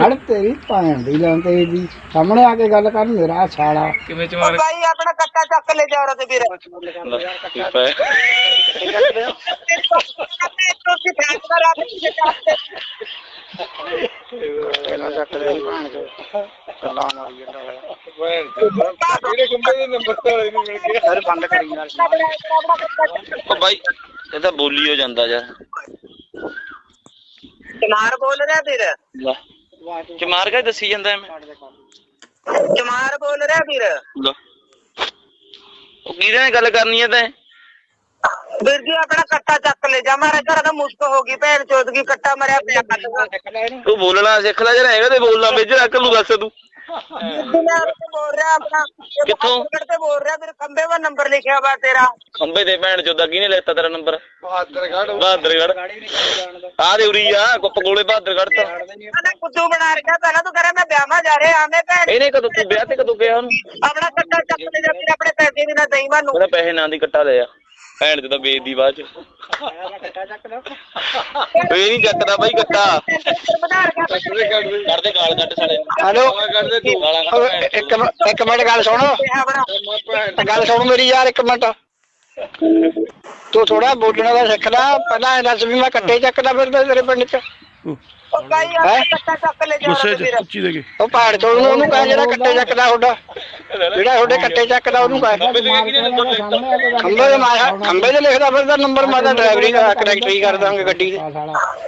ਹੜ ਤੇਰੀ ਭੈਣ ਦੀ ਲਾਂ ਤੇ ਦੀ ਸਾਹਮਣੇ ਆ ਕੇ ਗੱਲ ਕਰ ਮੇਰਾ ਛਾਲਾ। ਕਿਵੇਂ ਚਮਾਰ ਭਾਈ ਆਪਣਾ ਕੱਟਾ ਚੱਕ ਲੈ ਜਾ ਰਹਾ ਤੇ ਵੀਰ। ਠੀਕ ਹੈ ਤੁਸੀਂ ਫੈਸਲਾ ਰੱਖ ਕੇ ਚਾਹਤੇ ਇਹਨੇ ਕੰਬੇ ਦੇ ਨੰਬਰ ਤੋਂ ਨਹੀਂ ਮਿਲ ਗਿਆ। ਸਰ ਬੰਦ ਕਰੀ ਯਾਰ ਉਹ ਬਾਈ ਇਹ ਤਾਂ ਬੋਲੀ ਹੋ ਜਾਂਦਾ ਯਾਰ। ਚਮਾਰ ਬੋਲ ਰਿਹਾ ਵੀਰ। ਲੈ। ਚਮਾਰ ਕਾ ਦੱਸੀ ਜਾਂਦਾ ਐਵੇਂ ਚਮਾਰ ਬੋਲ ਰਿਹਾ ਵੀਰ ਲੈ ਉਹ ਕਿਹਦੇ ਨਾਲ ਗੱਲ ਕਰਨੀ ਹੈ ਤੈਂ? ਵੀਰ ਜੀ ਆਪਣਾ ਕੱਟਾ ਚੱਕ ਲੈ ਜਾ। ਮਾਰੇ ਘਰ ਦਾ ਮੁਸ਼ਕ ਹੋ ਗਈ ਭੈਣ ਚੋਦ ਕੀ ਕੱਟਾ ਮਰਿਆ ਪਿਆ ਕੱਟਾ ਤੂੰ ਬੋਲਣਾ ਸਿੱਖ ਲੈ ਜਰਾ ਐਵੇਂ ਤੇ ਬੋਲਣਾ ਮੇਜਰ ਅਕਲ ਨੂੰ ਦੱਸ ਤੂੰ। ਮੈਂ ਬੋਲ ਰਿਹਾ ਆਪਣਾ ਕਿੱਥੋਂ? ਬਹਾਦਰਗੜ੍ਹ ਤੇ ਬੋਲ ਰਿਹਾ ਵੀਰ ਖੰਬੇ 'ਵਾ ਨੰਬਰ ਲਿਖਿਆ ਵਾ ਤੇਰਾ। ਖੰਬੇ ਤੇ ਭੈਣ ਚੋਦਾ ਕਿਹਨੇ ਲੈਤਾ ਤੇਰਾ ਨੰਬਰ? ਬਹਾਦਰਗੜ੍ਹ। ਬਹਾਦਰਗੜ੍ਹ। ਆ ਦੇ ਉਰੀ ਆ ਗੁੱਪ ਕੋਲੇ ਬਹਾਦਰਗੜ੍ਹ ਤਾਂ। ਉਹਨੇ ਕੁੱਦੂ ਬਣਾ ਰੱਖਿਆ ਪਹਿਲਾਂ ਤੂੰ ਕਰੇ ਮੈਂ ਵਿਆਹਾਂ ਜਾ ਰਿਹਾ ਆਵੇਂ ਭੈਣ। ਇਹਨੇ ਕਦੋਂ ਤੂੰ ਵਿਆਹ ਤੇ ਕਦੋਂ ਗਿਆ ਉਹਨੂੰ? ਆਪਣਾ ਕੱਟਾ ਚੱਕ ਲੈ ਜਾ ਵੀਰ ਆਪਣੇ ਪੈਸੇ ਵੀ ਨਾ ਦੇਈ ਮੈਨੂੰ। ਉਹਨੇ ਪੈਸੇ ਨਾਂ ਦੀ ਕੱਟਾ ਲਿਆ। ਭੈਣ ਤਾਂ ਵੇਚਦੀ ਬਾਅਦ ਚ। ਇਹ ਨਹੀਂ ਚੱਕਦਾ ਬਾਈ ਕੱਟਾ ਕਰਦੇ ਗਾਲ ਕੱਟ ਸਾਲੇ ਨੂੰ। ਹੈਲੋ। ਕਰਦੇ ਤੂੰ। ਗਾਲਾਂ ਕੱਢ ਭੈਣ ਇੱਕ ਮਿੰਟ- ਇੱਕ ਮਿੰਟ ਗੱਲ ਸੁਣੋ। ਗੱਲ ਸੁਣ ਮੇਰੀ ਯਾਰ ਇੱਕ ਮਿੰਟ। ਤੂੰ ਥੋੜਾ ਬੋਲਣਾ ਦਾ ਸਿੱਖ ਲੈ। ਪਹਿਲਾਂ ਇਹ ਦੱਸ ਵੀ ਮੈਂ ਕੱਟੇ ਚੱਕਦਾ ਫਿਰਦਾ ਤੇਰੇ ਪਿੰਡ ਚ। ਭਾਈ ਆਪਣਾ ਕੱਟਾ ਚੱਕ ਲੈ ਗੁੱਸੇ ਚ ਉੱਚੀ ਦੇ ਕੇ। ਉਹ ਪਹਾੜ ਤੋਂ ਉਹਨੂੰ ਉਹਨੂੰ ਕਹਿ ਜਿਹੜਾ ਕੱਟੇ ਚੱਕਦਾ ਤੁਹਾਡਾ। ਜਿਹੜਾ ਤੁਹਾਡੇ ਕੱਟੇ ਚੱਕਦਾ ਉਹਨੂੰ ਕਹਿ। ਤੇ ਖੰਬੇ ਦੇ ਮਾਇਆ ਖੰਬੇ ਤੇ ਲਿਖਦਾ ਫਿਰਦਾ ਨੰਬਰ ਮੈਂ ਤਾਂ ਡਰਾਈਵਰੀ ਦਾ ਕਰੈਕਟਰੀ ਕਰ ਦਾਂਗੇ ਗੱਡੀ ਦੇ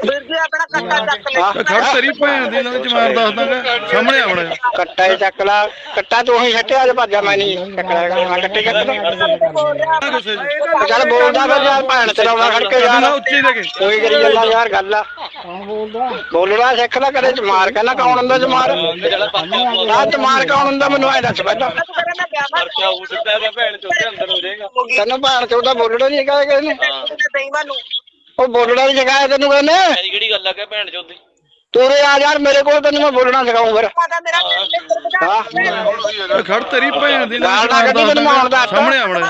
ਵੀਰ ਜੀ ਆਪਣਾ ਕੱਟਾ ਚੱਕ ਲੈ ਤੇ ਖੜ ਤੇਰੀ ਭੈਣ ਦੀ ਨਾਲ ਚਮਾਰ ਦੱਸ ਦਾਂਗਾ ਸਾਹਮਣੇ ਆ ਬੜਾ। ਕੱਟਾ ਹੀ ਚੱਕ ਲਾ। ਕੱਟਾ ਤੂੰ ਹੀ ਛੱਟਿਆ ਅੱਜ ਭੱਜਾ ਮੈਂ ਨਹੀਂ ਚੱਕਦਾ ਮੈਂ ਕੱਟੇ ਚੱਕਦਾ ਚੱਲ ਬੋਲਦਾ ਫਿਰ ਯਾਰ ਭੈਣ ਚਲਾਉਣਾ ਖੜ ਕੇ ਯਾਰ। ਦੇ ਕੋਈ ਕਰੀ ਜਾਂਦਾ ਯਾਰ ਗੱਲ ਆ। ਬੋਲਣਾ ਸਿੱਖ ਲੈ ਕਦੇ ਚਮਾਰ ਕਹਿੰਦਾ ਕੌਣ ਹੁੰਦਾ ਚਮਾਰ ਆ ਚਮਾਰ ਕੌਣ ਹੁੰਦਾ ਮੈਨੂੰ ਐ ਦੱਸ ਪਹਿਲਾਂ। ਵਿਆਹਾਂ ਖਰਚਾ ਹੋ ਸਕਦਾ ਹੈ ਭੈਣ ਚੋਦੇ ਅੰਦਰ ਹੋ ਜਾਏਗਾ। ਤੈਨੂੰ ਭੈਣ ਚੋਦਾ ਬੋਲਣਾ ਨਹੀਂ ਹੈਗਾ ਕਿਸੇ ਨੇ? ਦੇਈ ਮੈਨੂੰ ਉਹ ਬੋਲਣਾ ਦੀ ਜਗ੍ਹਾ ਹੈ ਤੈਨੂੰ ਕਹਿੰਦੇ। ਕਿਹੜੀ ਗੱਲ ਆ ਕਿ ਭੈਣ ਚੋਦੀ ਤੂੰ ਰੇ ਆ ਯਾਰ ਮੇਰੇ ਕੋਲ ਤੈਨੂੰ ਮੈਂ ਬੋਲਣਾ ਸਿਖਾਉਂ ਫਿਰ। ਪਤਾ ਮੇਰਾ ਹਾਂ। ਤੇ ਖੜ ਤੇਰੀ ਭੈਣ ਦੀ ਨਾਲ ਗਾਲ ਨਾ ਕੱਢੀ ਤੈਨੂੰ ਮੈਂ ਹੁਣ ਦੱਸਦਾ। ਸਾਹਮਣੇ ਆ ਬੜਾ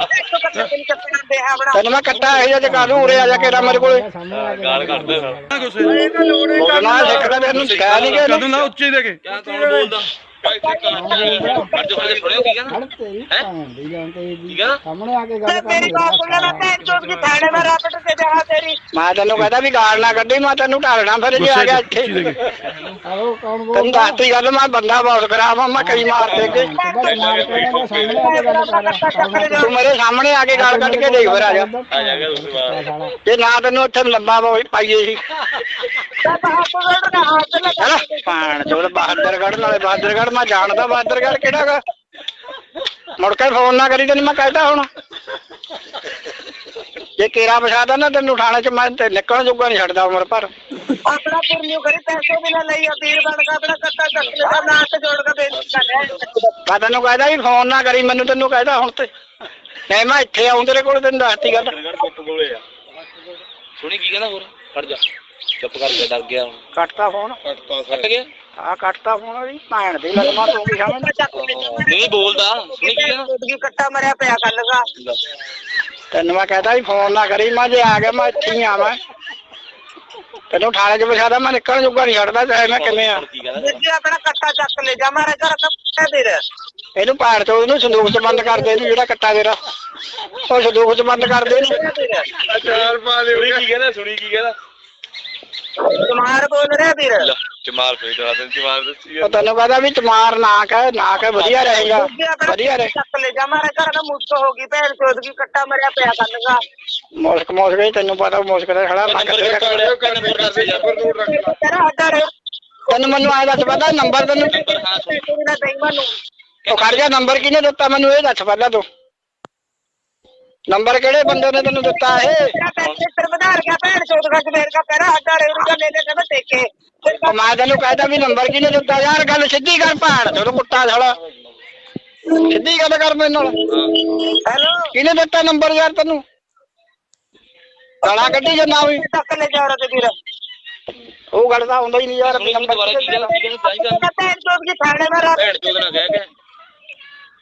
ਤੈਨੂੰ ਮੈਂ ਕੱਟਾ ਇਹ ਚਕਾ ਦੂੰ ਉਰੇ ਆ ਜਾ ਕੇ ਮੇਰੇ ਕੋਲੇ। ਗਾਲ ਗੁੱਸੇ। ਚ ਬੋਲਣਾ ਸਿੱਖਦਾ ਤੈਨੂੰ ਸਿਖਾਇਆ ਨਹੀਂ ਕਿਸੇ ਕਦੋਂ ਨੇ ਨਾ ਉੱਚੀ ਦੇ ਕੇ। ਕਿਆ ਕੌਣ ਬੋਲਦਾ? ਮੈਂ ਤੈਨੂੰ ਕਹਦਾ ਵੀ ਗਾਲ ਨਾ ਕੱਢੀ ਮੈਂ ਤੈਨੂੰ ਢਾਲਣਾ ਫਿਰ ਜੇ ਆ ਗਿਆ ਇੱਥੇ। ਤੈਨੂੰ ਦੱਸਤੀ ਗੱਲ ਮੈਂ ਬੰਦਾ ਬਹੁਤ ਖਰਾਬ ਮੈਂ ਕਈ ਮਾਰ ਦੇ ਕੇ ਤੂੰ ਮੇਰੇ ਸਾਹਮਣੇ ਆ ਕੇ ਗਾਲ ਕੱਢ ਕੇ ਦੇਖ ਫਿਰ ਆ ਜਾ। ਜੇ ਨਾ ਤੈਨੂੰ ਉੱਥੇ ਲੰਬਾ ਪਾਈਏ ਸੀ। ਪਾਣ ਚੋਲ ਬਹਾਦਰਗੜ੍ਹ ਨਾਲੇ ਬਹਾਦਰਗੜ੍ਹ ਮੈਂ ਜਾਣਦਾ ਬਹਾਦਰਗੜ੍ਹ ਕਿਹੜਾ ਗਾ। ਮੁੜ ਕੇ ਫੋਨ ਨਾ ਕਰੀ ਤੈਨੂੰ ਮੈਂ ਕਹਿਤਾ ਹੁਣ। ਜੇ ਕੇਰਾ ਪਛਾਦਾ ਨਾ ਤੈਨੂੰ ਥਾਣੇ ਚ ਮੈਂ ਤੇ ਨਿਕਲਣ ਜੋਗਾ ਨਹੀਂ ਛੱਡਦਾ ਉਮਰ ਭਰ। ਆਪਣਾ ਪੁਰਨਿਓ ਕਰੀ ਪੈਸੇ ਵੀ ਨਾ ਲਈ ਆ ਵੀਰ ਬਣ ਕੇ ਆਪਣਾ ਕੱਟਾ ਚੱਕ ਲੈ ਨਾ ਤੇ ਜੋੜ ਕੇ ਬੇਇੱਜ਼ਤੀ ਕਰ ਰਿਹਾ ਮੈਂ ਤੈਨੂੰ ਕਹਿਦਾ ਵੀ ਫੋਨ ਨਾ ਕਰੀ ਮੈਨੂੰ ਤੈਨੂੰ ਕਹਿਦਾ ਹੁਣ ਤੇ। ਨਹੀਂ ਮੈਂ ਇੱਥੇ ਆਉਂ ਤੇਰੇ ਕੋਲ ਤੈਨੂੰ ਦੱਸਤੀ ਗੱਲ। ਸੁਣੀ ਕੀ ਕਹਿੰਦਾ ਹੋਰ? ਖੜ ਜਾ। ਚੁੱਪ ਕਰਕੇ ਡਰ ਗਿਆ ਹੁਣ। ਕੱਟਤਾ ਫੋਨ। ਕੱਟ ਗਿਆ ਆ ਕੱਟਤਾ ਫੋਨ ਉਹਦੀ ਭੈਣ ਦੀ ਲਗਮਾ ਤੂੰ ਵੀ ਜਾ ਨਹੀਂ ਬੋਲਦਾ ਸੁਣੀ ਕੀ ਕੀ ਕੱਟਾ ਮਰਿਆ ਪਿਆ ਕੱਲ ਦਾ। ਤੈਨੂੰ ਮੈਂ ਕਹਿਤਾ ਵੀ ਫੋਨ ਨਾ ਕਰੀ ਮੈਂ ਜੇ ਆ ਗਿਆ ਮੈਂ ਇੱਥੇ ਹੀ ਆਵਾਂ। ਤੈਨੂੰ ਥਾਣੇ 'ਚ ਬਿਠਾਦਾ ਮੈਂ ਨਿਕਲਣ ਜੋਗਾ ਨਹੀਂ ਛੱਡਦਾ ਚਾਹੇ ਮੈਂ ਕਿਵੇਂ ਆ। ਕੀ ਕਹਿੰਦਾ ਵੀਰ ਜੀ ਆਪਣਾ ਕੱਟਾ ਚੱਕ ਲੈ ਜਾ ਮਾਰੇ ਘਰ ਦਾ ਪੁੱਛਿਆ ਵੀਰ ਇਹਨੂੰ ਪਾੜ ਤੋਂ ਇਹਨੂੰ ਸੰਦੂਕ 'ਚ ਬੰਦ ਕਰ ਦੇ ਇਹਨੂੰ ਜਿਹੜਾ ਕੱਟਾ ਤੇਰਾ। ਉਹ ਸੰਦੂਕ 'ਚ ਬੰਦ ਕਰ ਦੇ ਇਹਨੂੰ। ਚਾਰ ਪਾ ਦੇ ਸੁਣੀ ਕੀ ਕਹਿੰਦਾ ਸੁਣੀ ਕੀ ਕਹਿੰਦਾ? ਤੁਮਾਰ ਬੋਲ ਰਿਹਾ ਵੀਰ। ਚਮਾਰ ਫੇਰ ਡਰਾ ਦੇ ਚਮਾਰ ਦੱਸੀ ਉਹ ਤੈਨੂੰ ਕਹਦਾ ਵੀ ਤਮਾਰ ਨਾ ਕਹਿ ਨਾ ਕਹਿ ਵਧੀਆ ਰਹੇਗਾ ਵਧੀਆ ਰਹੇ। ਚੱਕ ਲੈ ਜਾ ਮਾਰੇ ਘਰ ਦਾ ਮੁਸ਼ਕ ਹੋ ਗਈ ਭੈਣ ਚੋਦ ਕੀ ਕੱਟਾ ਮਰਿਆ ਪਿਆ ਦਾ। ਮੁਸ਼ਕ ਮੁਸ਼ਕ ਹੀ ਤੈਨੂੰ ਪਤਾ ਮੁਸ਼ਕ ਦਾ ਖੜਾ ਫੋਨ ਕਰ ਤੇਰਾ ਹੱਡਾ ਰੇ ਤੈਨੂੰ ਮੈਨੂੰ ਆਇਆ ਦੱਸ ਪਤਾ ਨੰਬਰ ਤੈਨੂੰ। ਨਾ। ਉਹ ਖੜ ਜਾ ਨੰਬਰ ਕਿਹਨੇ ਦਿੱਤਾ? ਮੈਨੂੰ ਇਹ ਦੱਸ ਪਹਿਲਾਂ ਤੂੰ। ਨੰਬਰ ਕਿਹੜੇ ਬੰਦੇ ਨੇ ਤੈਨੂੰ ਦਿੱਤਾ ਇਹ? ਤੇਰਾ ਵਧਾਰ ਗਿਆ ਭੈਣ ਚੋਦ ਦਾ ਸਵੇਰ ਦਾ ਤੇਰਾ ਹੱਡਾ ਰੇ ਉਹਦਾ ਲੈ ਲੈ ਕਹਿੰਦਾ ਉਹ ਮੈਂ ਤੈਨੂੰ ਕਹਿਦਾ ਵੀ ਨੰਬਰ ਕਿਹਨੇ ਦਿੱਤਾ? ਯਾਰ ਗੱਲ ਸਿੱਧੀ ਕਰ ਭਾੜ ਤੇ ਕੁੱਤਾ ਸਾਲਾ। ਸਿੱਧੀ ਗੱਲ ਕਰ ਮੇਰੇ ਨਾਲ। ਹੈਲੋ। ਕਿਹਨੇ ਦਿੱਤਾ ਨੰਬਰ ਯਾਰ ਤੈਨੂੰ? ਗਾਲਾਂ ਕੱਢੀ ਜਾਂਦਾ ਵੀ। ਚੱਕ ਲੈ ਜਾ ਰਹਾ ਤੇ ਵੀਰ? ਉਹ ਗੱਲ ਤਾਂ ਹੁੰਦਾ ਹੀ ਨਹੀਂ ਯਾਰ ਸੁਣੀ ਦੁਬਾਰਾ ਕੀ ਕਹਿੰਦਾ ਕੀ ਕਹਿੰਦਾ ਚਾਹੀਦਾ ਭੈਣ ਚੋਦ ਕੀ ਥਾਣੇ ਮੈਂ ਰਾਤ ਭੈਣ ਚੋਦ ਨਾ ਕਹਿ ਕੇ।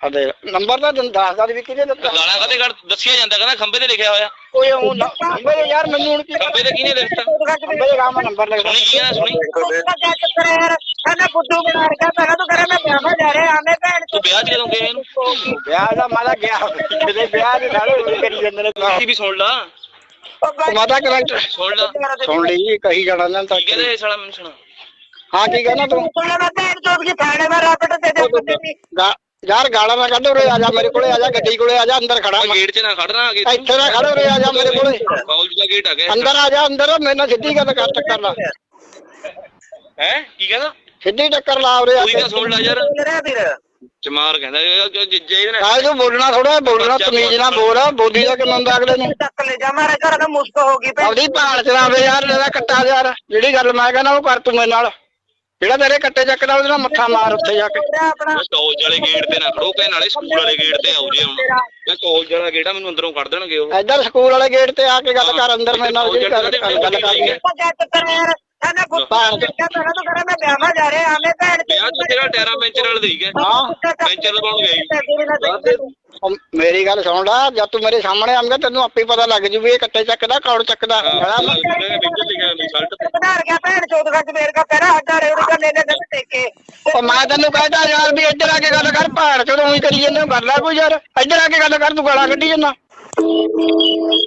ਅਦੇ ਨੰਬਰ ਤਾਂ ਤੈਨੂੰ ਦੱਸਦਾ ਵੀ ਕਿਹਨੇ ਦਿੱਤਾ। ਕਦੇ ਕੱਢ ਦੱਸਿਆ ਜਾਂਦਾ ਕਹਿੰਦਾ ਖੰਬੇ ਤੇ ਲਿਖਿਆ ਹੋਇਆ। ਓਏ ਉਹ ਨੰਬਰ ਯਾਰ ਮੈਨੂੰ ਹੁਣ ਕੀ ਖੰਬੇ ਤੇ ਕਿਹਨੇ ਲਿਖਤਾ? ਖੰਬੇ ਦਾ ਕੰਮ ਨੰਬਰ ਲਿਖਦਾ ਸੁਣੀ ਕੀ ਕਹਿੰਦਾ ਸੁਣੀ? ਉਹਦਾ ਕਿਆ ਚੱਕਰ ਹੈ ਯਾਰ ਕਹਿੰਦਾ ਫੁੱਦੂ ਬਣਾ ਰਿਹਾ ਪਹਿਲਾਂ ਤੂੰ ਕਰੇ ਮੈਂ ਵਿਆਹਾਂ ਜਾ ਰਿਹਾ ਆਵੇਂ ਭੈਣ ਤੂੰ ਵਿਆਹ ਚ ਕਦੋਂ ਗਏ ਇਹਨੂੰ? ਵਿਆਹ ਦਾ ਮਾਲਾ ਗਿਆ ਕਿਤੇ ਵਿਆਹ ਦੇ ਨਾਲੇ ਉਹ ਕਰੀ ਜਾਂਦੇ ਨੇ ਤੁਸੀਂ ਵੀ ਸੁਣ ਲਾ। ਮਾਤਾ ਕਰੈਕਟਰ ਸੁਣ ਲਾ। ਸੁਣ ਲਈ ਕਹੀ ਜਾਣਾ ਨਾ ਤਾਂ। ਕੀ ਕਹਿੰਦੇ ਇਹ ਸਾਲਾ ਮੈਨੂੰ ਸੁਣਾ। ਹਾਂ ਕੀ ਕਹਿਣਾ ਤੂੰ? ਸੁਣ ਮੈਂ ਭੈਣ ਚੋਦ ਕੀ ਥਾਣੇ ਮੈਂ ਰਾਪਟ ਤੇ ਦੇ ਬੰਦੇ ਦੀ ਗਾ- ਯਾਰ ਗਾਲਾਂ ਨਾ ਕੱਢ ਉਰੇ ਆ ਜਾ ਮੇਰੇ ਕੋਲੇ ਆ ਜਾ ਗੱਡੀ ਕੋਲੇ ਆ ਜਾ ਅੰਦਰ ਖੜਾ ਮੈਂ। ਗੇਟ 'ਚ ਨਾ ਖੜਨਾ ਅਗੇ ਇੱਥੇ ਨਾ ਖੜ ਉਰੇ ਆ ਜਾ ਮੇਰੇ ਕੋਲੇ। ਕਾਲਜ ਦਾ ਗੇਟ ਆ ਗਿਆ। ਅੰਦਰ ਆ ਜਾ ਅੰਦਰ ਮੇਰੇ ਨਾਲ ਸਿੱਧੀ ਗੱਲ ਕਰ ਟੱਕਰ ਲਾ ਹੈ? ਕੀ ਕਹਿੰਦਾ? ਸਿੱਧੀ ਟੱਕਰ ਲਾ ਉਰੇ ਆ ਕੋਈ ਤਾਂ ਸੁਣ ਲੈ ਯਾਰ। ਰਿਹਾ ਵੀਰ ਚਮਾਰ ਕਹਿੰਦਾ ਇਹ ਜੇ ਜੇ- ਨਾਲ ਕਾਹ ਤੂੰ ਬੋਲਣਾ ਥੋੜਾ ਬੋਲਣਾ ਤਮੀਜ਼ ਨਾਲ ਬੋਲ। ਬੋਲੀ ਦਾ ਕਿ ਮੰਦਾ ਅਗਲੇ ਨੂੰ। ਚੱਕ ਲੈ ਜਾ ਮਾਰੇ ਘਰ ਦਾ ਮੁਸ਼ਕ ਹੋ ਗਈ ਆਪਦੀ ਭਾਣ ਚਲਾਵੇ ਯਾਰ ਇਹਦਾ ਕੱਟਾ ਯਾਰ। ਜਿਹੜੀ ਗੱਲ ਮੈਂ ਕਹਿੰਦਾ ਉਹ ਕਰ ਤੂੰ ਮੇਰੇ ਨਾਲ। ਜਿਹੜਾ ਤੇਰੇ ਕੱਟੇ ਚੱਕਦਾ ਉਹਦੇ ਨਾਲ ਮੱਥਾ ਮਾਰ ਉੱਥੇ ਜਾ ਕੇ। ਮੇਰਾ ਕਾਲਜ ਵਾਲੇ ਗੇਟ ਤੇ ਨਾ ਖੜੋ ਕਹੇ ਨਾਲੇ ਸਕੂਲ ਵਾਲੇ ਗੇਟ ਤੇ ਆਉ ਜੇ ਹੁਣ। ਮੈਂ ਕਾਲਜ ਵਾਲਾ ਗੇਟ ਆ ਮੈਨੂੰ ਅੰਦਰੋਂ ਕੱਢ ਦੇਣਗੇ ਉਹ। ਇੱਧਰ ਸਕੂਲ ਵਾਲੇ ਗੇਟ ਤੇ ਆ ਕੇ ਗੱਲ ਕਰ ਅੰਦਰ ਮੇਰੇ ਨਾਲ ਜਿਹੜੀ ਗੱਲ ਕਰ ਗੱਲ ਕਰਨੀ ਹੈ ਉਹ ਜੱਟ ਕਰ ਯਾਰ ਸਾਡਾ ਪੁੱਤ ਭਾਣ ਚ- ਪਹਿਲਾਂ ਤੂੰ ਕਰੇ ਮੈਂ ਵਿਆਹਾਂ ਜਾ ਰਿਹਾ ਆਵੇਂ ਭੈਣ ਵਿਆਹ ਚ ਤੇਰਾ ਟਾਇਰਾਂ ਪੈਂਚਰ ਵਾਲੇ ਦੇਈ ਗਏ ਹਾਂ। ਪੈਂਚਰ ਲਵਾਉਣ ਗਏ। ਉਹ ਮੇਰੀ ਗੱਲ ਸੁਣ ਲੈ ਜਦ ਤੂੰ ਮੇਰੇ ਸਾਹਮਣੇ ਆਵੇਂਗਾ ਤੈਨੂੰ ਆਪੇ ਪਤਾ ਲੱਗ ਜੂ ਵੀ ਇਹ ਕੱਟੇ ਚੱਕਦਾ ਕੌਣ ਚੱਕਦਾ ਗਲਾ ਮੈਂ- ਲਿਖਿਆ ਰਿਜ਼ਲਟ ਬਣਾ ਗਿਆ ਭੈਣ ਚੋਦ ਗੱਜ ਮੇਰ ਕਾ ਪਹਿਰਾ ਹੱਡਾ ਟੇਕੇ ਉਹ ਮੈਂ ਤੈਨੂੰ ਕਹਿੰਦਾ ਯਾਰ ਵੀ ਇੱਧਰ ਆ ਕੇ ਗੱਲ ਕਰ ਭਾਣ ਚੋਂ ਉਹੀ ਕਰੀ ਜਾਂਦੇ ਹੋ, ਕਰ ਲੈ ਕੋਈ ਯਾਰ। ਇੱਧਰ ਆ ਕੇ ਗੱਲ ਕਰ ਤੂੰ ਗਾਲਾਂ ਕੱਢੀ ਜਾਂਦਾ।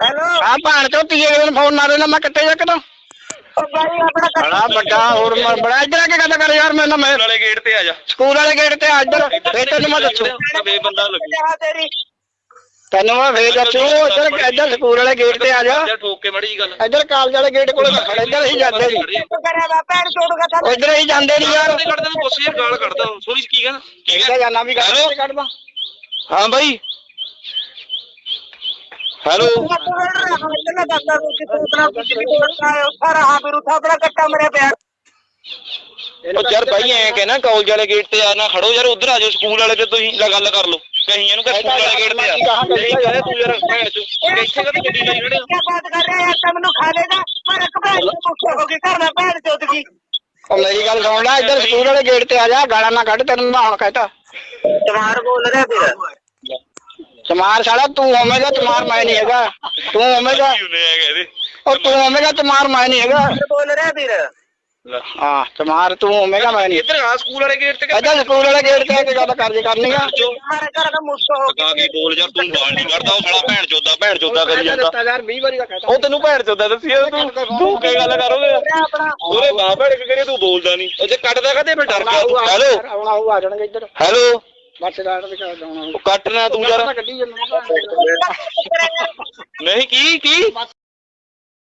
ਹੈਲੋ ਆ ਭਾਣ ਚੋਂ ਤੀਏ ਦਿਨ ਫੋਨ ਨਾ ਦੇਣਾ ਮੈਂ ਚੱਕਦਾ ਉਹ ਬਾਈ ਆਪਣਾ ਬੜਾ ਵੱਡਾ ਹੋਰ ਮ- ਬੜਾ ਇੱਧਰ ਆ ਕੇ ਗੱਲ ਕਰ ਯਾਰ ਮੇਰੇ ਨਾਲ ਮੈਂ ਸਕੂਲ ਵਾਲੇ ਗੇਟ ਤੇ ਆ ਜਾ। ਸਕੂਲ ਵਾਲੇ ਗੇਟ ਤੇ ਆ ਇੱਧਰ। ਫੇਰ ਤੈਨੂੰ ਮੈਂ ਦੱਸੂ। ਵੇ ਬੰਦਾ ਲੱਗੂ। ਤੇਰੀ ਤੈਨੂੰ ਮੈਂ ਫੇਰ ਦੱਸੂ ਇੱਧਰ ਇੱਧਰ ਸਕੂਲ ਵਾਲੇ ਗੇਟ ਤੇ ਆ ਜਾ। ਜਾ ਠੋਕ ਕੇ ਮੜੀ ਜੀ ਗੱਲ। ਇੱਧਰ ਕਾਲਜ ਵਾਲੇ ਗੇਟ ਕੋਲੇ ਨਾ ਖੜ ਇੱਧਰ ਹੀ ਜਾਂਦੇ ਨਹੀਂ ਤੂੰ ਕਰਿਆ ਵਾ ਭੈਣ ਚੋਦ ਕਾ ਉਹ ਇੱਧਰ ਹੀ ਜਾਂਦੇ ਨਹੀਂ ਯਾਰ। ਉਹਦੇ ਕੱਢਦੇ ਨੂੰ ਪੁੱਛ ਯਾਰ ਗਾਲ ਕੱਢਦਾ ਉਹ। ਸੋਰੀ ਕੀ ਕਹਿੰਦਾ? ਕੀ ਕਿਹਦਾ ਕਹਿੰਦਾ ਜਾਨਾ ਵੀ ਹੈਲੋ? ਕਰ ਕੱਢਦਾ? ਹਾਂ ਬਾਈ। ਹੈਲੋ? ਸਾਰਾ ਹਾਂ ਬਿਰੂ ਥਾਪੜਾ ਕੱਟਾ ਮਰੇ ਪਿਆ। ਉਹ ਯਾਰ ਬਾਈ ਐ ਕਹਿਣਾ ਕਾਲਜ ਵਾਲੇ ਗੇਟ ਤੇ ਆ ਨਾ ਖੜੋ ਯਾਰ ਉਧਰ ਆ ਜਾਓ ਸਕੂਲ ਵਾਲੇ ਤੇ ਤੁਸੀਂ ਲਾ ਗੱਲ ਕਰ ਲਓ। ਕਹੀਂ ਇਹਨੂੰ ਕਿ ਸਕੂਲ ਵਾਲੇ ਗੇਟ ਤੇ ਆ ਨਹੀਂ ਕਹੇ ਤੂੰ ਯਾਰ ਭੈਣ ਚੋ ਇੱਥੇ ਕਦੀ ਗੱਡੀ ਲਾਈ ਹੋ? ਕੀ ਬਾਤ ਕਰ ਰਿਹਾ ਯਾਰ ਤਾਂ ਮੈਨੂੰ ਖਾ ਲੇਗਾ ਮੈਂ ਨੂੰ ਪੁੱਛੋ ਹੋ ਗਈ ਘਰ ਦਾ ਭੈਣ ਚੋਦ ਕੀ ਉਹ ਮੇਰੀ ਗੱਲ ਸੁਣ ਲੈ ਇੱਧਰ ਸਕੂਲ ਵਾਲੇ ਗੇਟ ਤੇ ਆ ਜਾ ਗਾਲਾਂ ਨਾ ਕੱਢ ਤੈਨੂੰ ਮੈਂ ਹੁਣ ਕਹਤਾ। ਤਮਾਰ ਬੋਲ ਰਿਹਾ ਵੀਰ ਚਮਾਰ ਸਾਲਾ ਤੂੰ ਹੋਵੇਂਗਾ ਚਮਾਰ ਮੈਂ ਨਹੀਂ ਹੈਗਾ। ਤੂੰ ਹੋਵੇਂਗਾ ਕੀ ਉਹ ਤੂੰ ਹੋਵੇਂਗਾ ਚਮਾਰ ਮੈਂ ਨਹੀਂ ਹੈਗਾ। ਬੋਲ ਰਿਹਾ ਲੈ। ਹਾਂ ਚਮਾਰ ਤੂੰ ਹੋਵੇਂਗਾ ਮੈਂ ਨਹੀਂ। ਇੱਧਰ ਆ ਸਕੂਲ ਵਾਲੇ ਗੇਟ ਤੇ ਇੱਧਰ ਸਕੂਲ ਵਾਲੇ ਗੇਟ ਤੇ ਆ ਕੇ ਗੱਲ ਕਰ ਜੇ ਕਰਨੀ ਆ। ਮਾਰੇ ਘਰ ਦਾ ਮੁਸ਼ਕ ਹੋ ਟਕਾ ਕੇ ਬੋਲ ਯਾਰ ਤੂੰ ਗਾਲ ਨਹੀਂ ਕੱਢਦਾ ਉਹ ਬੜਾ ਭੈਣ ਚੋਦਾ ਭੈਣ ਚੋਦਾ ਕਰੀ ਜਾਂਦਾ। ਯਾਰ 20 ਵਾਰੀ ਦਾ ਕਹਤਾ। ਉਹ ਤੈਨੂੰ ਭੈਣ ਚੋਦਾ ਦੱਸੀ ਤੂੰ ਤੂੰ ਕੀ ਗੱਲ ਕਰੋਗੇ? ਗਿਆ ਉਹਦੇ ਬਾਪ ਭੈਣ ਕੇ ਕਰੇ ਤੂੰ ਬੋਲਦਾ ਨਹੀਂ ਉਹ ਜੇ ਕੱਟਦਾ ਕਦੇ ਫਿਰ ਡਰ ਗਿਆ। ਤੂੰ ਹੈਲੋ? ਆਉਣਾ ਉਹ ਆ ਜਾਣਗੇ ਇੱਧਰ। ਹੈਲੋ? ਬੱਸ ਦਾ ਵੀ ਕਰ ਦਾਉਣਾ ਉਹ ਕੱਟਣਾ ਤੂੰ ਯਾਰ। ਨਹੀਂ ਕੀ ਕੀ?